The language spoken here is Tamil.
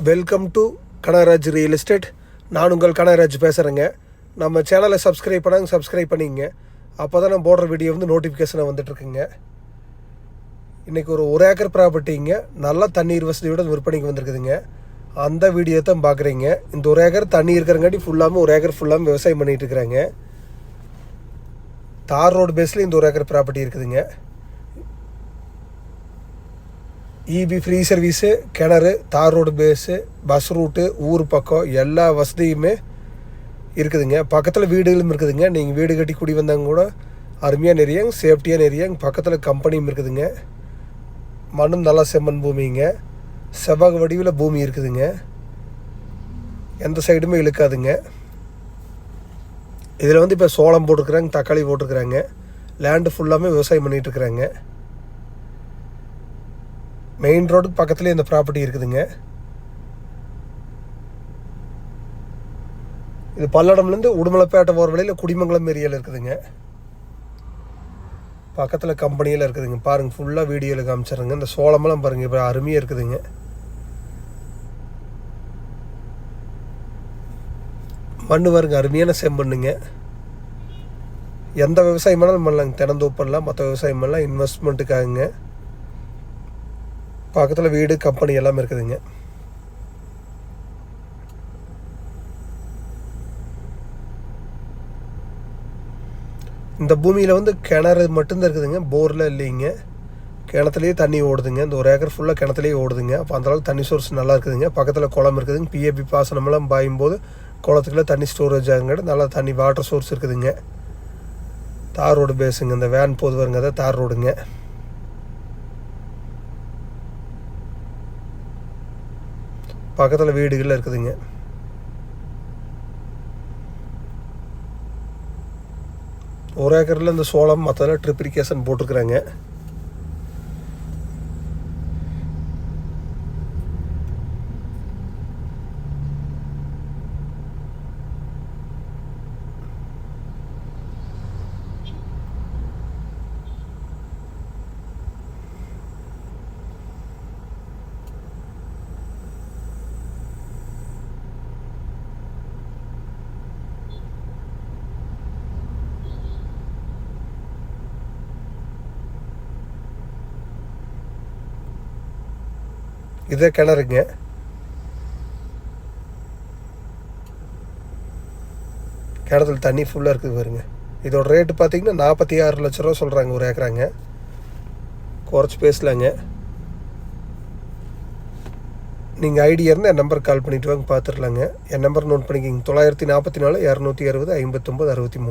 Welcome to Kanagaraj real estate நான் உங்கள் கனகராஜ் பேசுகிறேங்க நம்ம சேனலை சப்ஸ்கிரைப் பண்ணாங்க சப்ஸ்கிரைப் பண்ணிங்க. அப்போ தான் நான் போடுற வீடியோ வந்து நோட்டிஃபிகேஷனாக வந்துட்டுருக்குங்க. இன்றைக்கி ஒரு ஒரு ஏக்கர் ப்ராப்பர்ட்டிங்க நல்ல தண்ணீர் வசதியோட விற்பனைக்கு வந்திருக்குதுங்க. அந்த வீடியோ தான் பார்க்குறீங்க இந்த ஒரு ஏக்கர் தண்ணி இருக்கிறங்காட்டி ஃபுல்லாமல் ஒரு ஏக்கர் ஃபுல்லாமல் விவசாயம் பண்ணிகிட்டு இருக்கிறாங்க. தார் ரோடு பேஸில் இந்த ஒரு ஏக்கர் ப்ராப்பர்ட்டி இருக்குதுங்க. இபி ஃப்ரீ சர்வீஸு கிணறு தார் ரோடு பேஸு பஸ் ரூட்டு ஊர் பக்கம் எல்லா வசதியுமே இருக்குதுங்க. பக்கத்தில் வீடுகளும் இருக்குதுங்க. நீங்கள் வீடு கட்டி குடி வந்தாங்க கூட அருமையாக நெறியாங்க சேஃப்டியாக நெறியாங்க பக்கத்தில் கம்பெனியும் இருக்குதுங்க. மண்ணும் நல்லா செம்மண் பூமிங்க. செவ்வக வடிவில் பூமி இருக்குதுங்க. எந்த சைடுமே இழுக்காதுங்க. இதில் வந்து இப்போ சோளம் போட்டிருக்குறாங்க தக்காளி போட்டிருக்குறாங்க. லேண்டு ஃபுல்லாமே விவசாயம் பண்ணிகிட்டு இருக்கிறாங்க. மெயின் ரோடுக்கு பக்கத்துலேயே இந்த ப்ராப்பர்ட்டி இருக்குதுங்க. இது பல்லடம்லேருந்து உடுமலைப்பேட்டை போகிற வழியில் குடிமங்கலம் ஏரியாவில் இருக்குதுங்க. பக்கத்தில் கம்பெனியில் இருக்குதுங்க. பாருங்கள் ஃபுல்லாக வீடியோவில் காமிச்சிடுறேங்க. இந்த சோளமெல்லாம் பாருங்கள் இப்போ அருமையாக இருக்குதுங்க. மண் பாருங்க அருமையான செம்மண்ணுங்க. எந்த விவசாயம் பண்ணாலும் பண்ணலாங்க. தினந்தோப்பு பண்ணலாம் மற்ற விவசாயம் பண்ணலாம். இன்வெஸ்ட்மெண்ட்டுக்காகங்க பக்கத்தில் வீடு கம்பெனி எல்லாம் இருக்குதுங்க. இந்த பூமியில் வந்து கிணறு மட்டும்தான் இருக்குதுங்க. போரில் இல்லைங்க. கிணத்துலேயே தண்ணி ஓடுதுங்க. இந்த ஒரு ஏக்கர் ஃபுல்லாக கிணத்துலேயே ஓடுதுங்க. அப்போ அந்தளவுக்கு தண்ணி சோர்ஸ் நல்லா இருக்குதுங்க. பக்கத்தில் குளம் இருக்குதுங்க. பிஏபி பாசனமெல்லாம் பாயும் போது தண்ணி ஸ்டோரேஜ் ஆகுங்கிட்ட நல்லா தண்ணி வாட்டர் சோர்ஸ் இருக்குதுங்க. தார் ரோடு பேஸுங்க இந்த வேன் போது வருங்க தான் தார் ரோடுங்க பக்கத்தில் வீடுகள் இருக்குதுங்க. ஒரு ஏக்கரில் இந்த சோளம் மற்றதெல்லாம் ட்ரிப்ளிகேஷன் போட்டிருக்குறாங்க. இதே கிணறுங்க கிணத்துல தண்ணி ஃபுல்லாக இருக்குது பாருங்க. இதோட ரேட்டு பார்த்தீங்கன்னா நாற்பத்தி ஆறு லட்ச ரூபா சொல்கிறாங்க ஒரு ஏக்கராங்க. குறைச்சி பேசலாங்க. நீங்கள் ஐடியா இருந்தால் என் நம்பர் கால் பண்ணிவிட்டு வாங்க பார்த்துடலாங்க என் நம்பர் நோட் பண்ணிக்கிங்க. தொள்ளாயிரத்தி நாற்பத்தி நாலு இரநூத்தி அறுபது ஐம்பத்தொம்பது அறுபத்தி மூணு.